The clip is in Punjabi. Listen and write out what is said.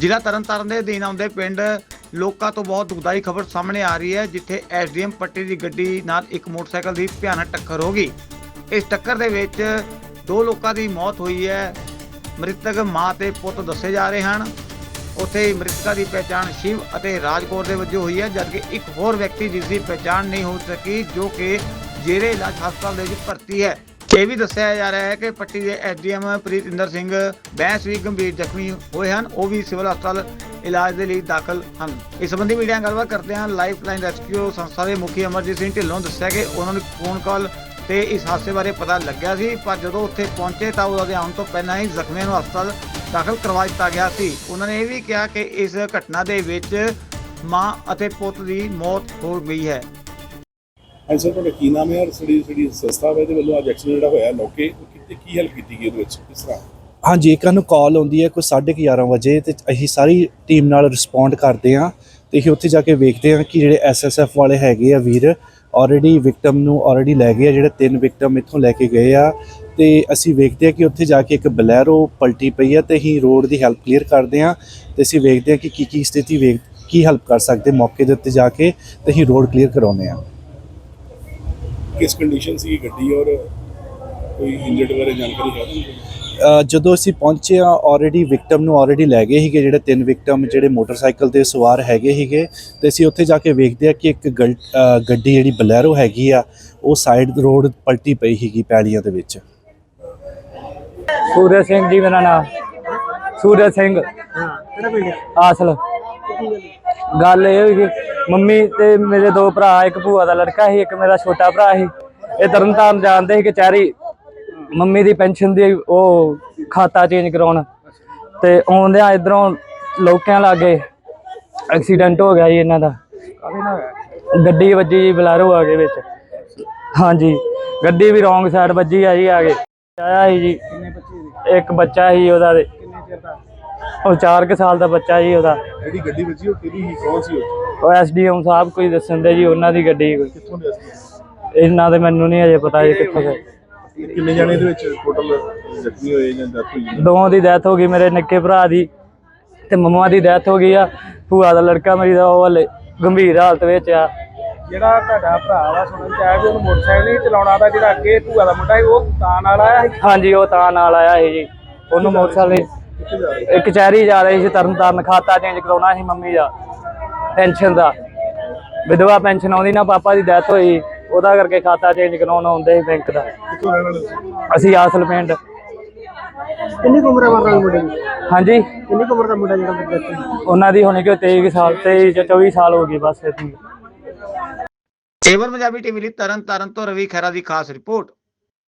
ਜ਼ਿਲ੍ਹਾ ਤਰਨਤਾਰਨ ਦੇ ਅਧੀਨ ਆਉਂਦੇ ਪਿੰਡ ਲੋਕਾਂ ਤੋਂ ਬਹੁਤ ਦੁਖਦਾਈ ਖਬਰ ਸਾਹਮਣੇ ਆ ਰਹੀ ਹੈ, ਜਿੱਥੇ ਐਸਡੀਐਮ ਪੱਟੀ ਦੀ ਗੱਡੀ ਨਾਲ ਇੱਕ ਮੋਟਰਸਾਈਕਲ ਦੀ ਭਿਆਨਕ ਟੱਕਰ ਹੋ ਗਈ। ਇਸ ਟੱਕਰ ਦੇ ਵਿੱਚ ਦੋ ਲੋਕਾਂ ਦੀ ਮੌਤ ਹੋਈ ਹੈ। ਮ੍ਰਿਤਕ ਮਾਂ ਤੇ ਪੁੱਤ ਦੱਸੇ ਜਾ ਰਹੇ ਹਨ। ਉੱਥੇ ਹੀ ਮ੍ਰਿਤਕਾਂ ਦੀ ਪਛਾਣ ਸ਼ਿਵ ਅਤੇ ਰਾਜਕੌਰ ਦੇ ਵਜੋਂ ਹੋਈ ਹੈ, ਜਦਕਿ ਇੱਕ ਹੋਰ ਵਿਅਕਤੀ ਜਿਸ ਦੀ ਪਛਾਣ ਨਹੀਂ ਹੋ ਸਕੀ, ਜੋ ਕਿ ਜੇਰੇ ਇਲਾਜ ਹਸਪਤਾਲ ਦੇ ਵਿੱਚ ਭਰਤੀ ਹੈ। ਇਹ ਵੀ ਦੱਸਿਆ ਜਾ ਰਿਹਾ ਹੈ ਕਿ ਪੱਟੀ ਦੇ ਐਸਡੀਐਮ ਪ੍ਰੀਤਿੰਦਰ ਸਿੰਘ ਬੈਂਸ ਵੀ ਗੰਭੀਰ ਜ਼ਖਮੀ ਹੋਏ ਹਨ, ਉਹ ਵੀ ਸਿਵਲ ਹਸਪਤਾਲ ਇਲਾਜ ਦੇ ਲਈ ਦਾਖਲ ਹਨ। ਇਸ ਸੰਬੰਧੀ ਮੀਡੀਆ ਨਾਲ ਗੱਲਬਾਤ ਕਰਦੇ ਹਾਂ। ਲਾਈਫਲਾਈਨ ਰੈਸਕਿਊ ਸੰਸਥਾ ਦੇ ਮੁਖੀ ਅਮਰਜੀਤ ਸਿੰਘ ਢਿੱਲੋਂ ਦੱਸਿਆ ਕਿ ਉਹਨਾਂ ਨੂੰ ਫੋਨ ਕਾਲ ਤੇ ਇਸ ਹਾਦਸੇ ਬਾਰੇ ਪਤਾ ਲੱਗਿਆ ਸੀ, ਪਰ ਜਦੋਂ ਉੱਥੇ ਪਹੁੰਚੇ ਤਾਂ ਉਹਦੇ ਆਉਣ ਤੋਂ ਪਹਿਲਾਂ ਹੀ ਜ਼ਖਮੀਆਂ ਨੂੰ ਹਸਪਤਾਲ ਦਾਖਲ ਕਰਵਾ ਦਿੱਤਾ ਗਿਆ ਸੀ। ਉਹਨਾਂ ਨੇ ਇਹ ਵੀ ਕਿਹਾ ਕਿ ਇਸ ਘਟਨਾ ਦੇ ਵਿੱਚ ਮਾਂ ਅਤੇ ਪੁੱਤ ਦੀ ਮੌਤ ਹੋ ਗਈ ਹੈ। ਹਾਂਜੀ ਸਰ ਤੁਹਾਡਾ ਕੀ ਨਾਮ ਹੈ ਔਰ ਸਾਡੀ ਜਿਹੜੀ ਸੰਸਥਾ ਹੈ ਇਹਦੇ ਵੱਲੋਂ ਅੱਜ ਐਕਸੀਡੈਂਟ ਜਿਹੜਾ ਹੋਇਆ ਲੋਕੇ ਕਿਤੇ ਕੀ ਹੈਲਪ ਕੀਤੀ ਗਈ ਉਹਦੇ ਵਿੱਚ? ਕਿਸ ਤਰ੍ਹਾਂ? ਹਾਂਜੀ, ਇੱਕ ਨੂੰ ਕਾਲ ਆਉਂਦੀ ਹੈ ਕੋਈ 11:30 ਵਜੇ ਤੇ ਅਸੀਂ ਸਾਰੀ ਟੀਮ ਨਾਲ ਰਿਸਪੌਂਡ ਕਰਦੇ ਹਾਂ ਤੇ ਅਸੀਂ ਉੱਥੇ ਜਾ ਕੇ ਵੇਖਦੇ ਹਾਂ ਕਿ ਜਿਹੜੇ ਐਸਐਸਐਫ ਵਾਲੇ ਹੈਗੇ ਆ ਵੀਰ ਆਲਰੇਡੀ ਵਿਕਟਮ ਨੂੰ ਆਲਰੇਡੀ ਲੈ ਗਏ ਆ, ਜਿਹੜੇ ਤਿੰਨ ਵਿਕਟਮ ਇੱਥੋਂ ਲੈ ਕੇ ਗਏ ਆ ਤੇ ਅਸੀਂ ਵੇਖਦੇ ਹਾਂ ਕਿ ਉੱਥੇ ਜਾ ਕੇ ਇੱਕ ਬਲੈਰੋ ਪਲਟੀ ਪਈ ਆ ਤੇ ਅਸੀਂ ਰੋਡ ਦੀ ਹੈਲਪ ਕਲੀਅਰ ਕਰਦੇ ਹਾਂ ਤੇ ਅਸੀਂ ਵੇਖਦੇ ਹਾਂ ਕਿ ਕੀ ਕੀ ਸਥਿਤੀ ਵੇਖ ਕੀ ਹੈਲਪ ਕਰ ਸਕਦੇ ਮੌਕੇ ਦੇ ਉੱਤੇ ਜਾ ਕੇ ਤੇ ਅਸੀਂ ਰੋਡ ਕਲੀਅਰ ਕਰਾਉਂਦੇ ਹਾਂ। ਕਿਸ ਕੰਡੀਸ਼ਨ ਸੀ ਗੱਡੀ ਔਰ ਕੋਈ ਇੰਜਰਡ ਬਾਰੇ ਜਾਣਕਾਰੀ ਹੈ ਤੁਹਾਨੂੰ? ਜਦੋਂ ਅਸੀਂ ਪਹੁੰਚੇ ਆ ਆਲਰੇਡੀ ਵਿਕਟਮ ਨੂੰ ਆਲਰੇਡੀ ਲੈ ਗਏ ਸੀਗੇ ਜਿਹੜੇ ਤਿੰਨ ਵਿਕਟਮ ਜਿਹੜੇ ਮੋਟਰਸਾਈਕਲ ਤੇ ਸਵਾਰ ਹੈਗੇ ਸੀਗੇ ਤੇ ਅਸੀਂ ਉੱਥੇ ਜਾ ਕੇ ਵੇਖਦੇ ਆ ਕਿ ਇੱਕ ਗਲ- ਅ, ਗੱਡੀ ਜਿਹੜੀ ਬਲੈਰੋ ਹੈਗੀ ਆ ਉਹ ਸਾਈਡ ਰੋਡ ਪਲਟੀ ਪਈ ਸੀਗੀ ਪੈਲੀਆਂ ਦੇ ਵਿੱਚ। ਸੂਰਜ ਸਿੰਘ ਜੀ ਮੇਰਾ ਨਾਮ। ਸੂਰਜ ਸਿੰਘ। ਆਸਲ। ਗੱਲ ਇਹ ਹੋਈ ਕਿ ਮੰਮੀ ਤੇ ਮੇਰੇ ਦੋ ਭਰਾ, ਇੱਕ ਭੂਆ ਦਾ ਲੜਕਾ ਸੀ, ਇੱਕ ਮੇਰਾ ਛੋਟਾ ਭਰਾ ਸੀ। ਇਹ ਤਰਨਤਾਰਨ ਜਾਣਦੇ ਸੀ ਕਚਹਿਰੀ ਮੰਮੀ ਦੀ ਪੈਨਸ਼ਨ ਦੀ ਉਹ ਖਾਤਾ ਚੇਂਜ ਕਰਾਉਣ। ਤੇ ਆਉਂਦਿਆਂ ਇਧਰੋਂ ਲੋਕਾਂ ਲਾਗੇ ਐਕਸੀਡੈਂਟ ਹੋ ਗਿਆ ਜੀ ਇਹਨਾਂ ਦਾ। ਗੱਡੀ ਵੱਜੀ ਜੀ ਬਲਾਰੋ ਆ ਗਏ ਵਿੱਚ। ਹਾਂਜੀ, ਗੱਡੀ ਵੀ ਰੋਂਗ ਸਾਈਡ ਵੱਜੀ ਆ ਜੀ, ਆ ਗਏ ਆਇਆ ਜੀ, ਇੱਕ ਬੱਚਾ ਸੀ ਉਹਦਾ ਦੇ ਉਹ 4 ਸਾਲ ਦਾ ਬੱਚਾ ਜੀ ਉਹਦਾ। ਜਿਹੜੀ ਗੱਡੀ ਵੱਜੀ ਉਹ? ਕਿਹਦੀ ਸੀ? ਕੌਣ ਸੀ ਉਹ? ਉਹ ਐਸਡੀਐਮ ਸਾਹਿਬ ਕੋਈ ਦੱਸਣ ਦੇ ਜੀ ਉਹਨਾਂ ਦੀ ਗੱਡੀ ਕੋਈ। ਕਿੱਥੋਂ ਦੇ ਸੀ ਇਹਨਾਂ ਦੇ ਮੈਨੂੰ ਨਹੀਂ ਅਜੇ ਪਤਾ ਜੀ ਕਿੱਥੋਂ ਦੇ। ਕਿੰਨੇ ਜਾਣੇ ਇਹਦੇ ਵਿੱਚ ਟੋਟਲ ਜ਼ਖਮੀ ਹੋਏ ਜਾਂ ਡੈਥ ਹੋਈ? ਹੈ? ਦੋਵਾਂ ਦੀ ਡੈਥ ਹੋ ਗਈ ਮੇਰੇ ਨਿੱਕੇ ਭਰਾ ਦੀ ਤੇ ਮੰਮਾ ਦੀ ਡੈਥ ਹੋ ਗਈ ਆ। ਭੂਆ ਦਾ ਲੜਕਾ ਮੇਰੀ ਦਾ ਉਹ ਹਲੇ ਗੰਭੀਰ ਹਾਲਤ ਵਿੱਚ ਆ। ਜਿਹੜਾ ਤੁਹਾਡਾ ਭਰਾ ਵਾ ਸੁਣਨ ਚ ਆਇਆ ਵੀ ਉਹਨੂੰ ਮੋਟਰਸਾਈਕਲ ਨਹੀਂ ਚਲਾਉਣਾ ਦਾ ਜਿਹੜਾ ਅੱਗੇ ਭੂਆ ਦਾ ਮੁੰਡਾ ਸੀ ਉਹ ਤਾਂ ਨਾਲ ਆਇਆ ਸੀ? ਹਾਂਜੀ ਉਹ ਤਾਂ ਨਾਲ ਆਇਆ ਸੀ ਜੀ। ਉਹਨੂੰ ਮੋਟਰਸਾਈਕਲ ਇਹ ਕਚਹਿਰੀ ਜਾ ਰਹੀ ਸੀ ਤਰਨਤਾਰਨ ਖਾਤਾ ਚੇਂਜ ਕਰਾਉਣਾ ਸੀ ਮੰਮੀ ਦਾ ਪੈਨਸ਼ਨ ਦਾ। ਵਿਧਵਾ ਪੈਨਸ਼ਨ ਆਉਂਦੀ ਨਾ ਪਾਪਾ ਦੀ ਡੈਥ ਹੋਈ ਉਹਦਾ ਕਰਕੇ ਖਾਤਾ ਚੇਂਜ ਕਰਾਉਣ ਆਉਂਦੇ ਸੀ ਬੈਂਕ ਦਾ। ਅਸੀਂ ਆਸਲ ਪਿੰਡ। ਕਿੰਨੀ ਕੁ ਉਮਰ ਹੈ ਮਰਨ ਮੁੰਡੇ ਦੀ? ਹਾਂਜੀ। ਕਿੰਨੀ ਕੁ ਉਮਰ ਦਾ ਮੁੰਡਾ ਜਿਹੜਾ ਬੱਚਾ ਉਹਨਾਂ ਦੀ ਹੋਣੀ ਕਿ 23 ਕੁ ਸਾਲ 23 ਜਾਂ 24 ਸਾਲ ਹੋ ਗਈ ਬਸ ਇਤਨੀ ਏਵਨ ਪੰਜਾਬੀ ਟੀਵੀ ਲਈ ਤਰਨ ਤਾਰਨ ਤੋਂ ਰਵੀ ਖਹਿਰਾ ਦੀ ਖਾਸ ਰਿਪੋਰਟ।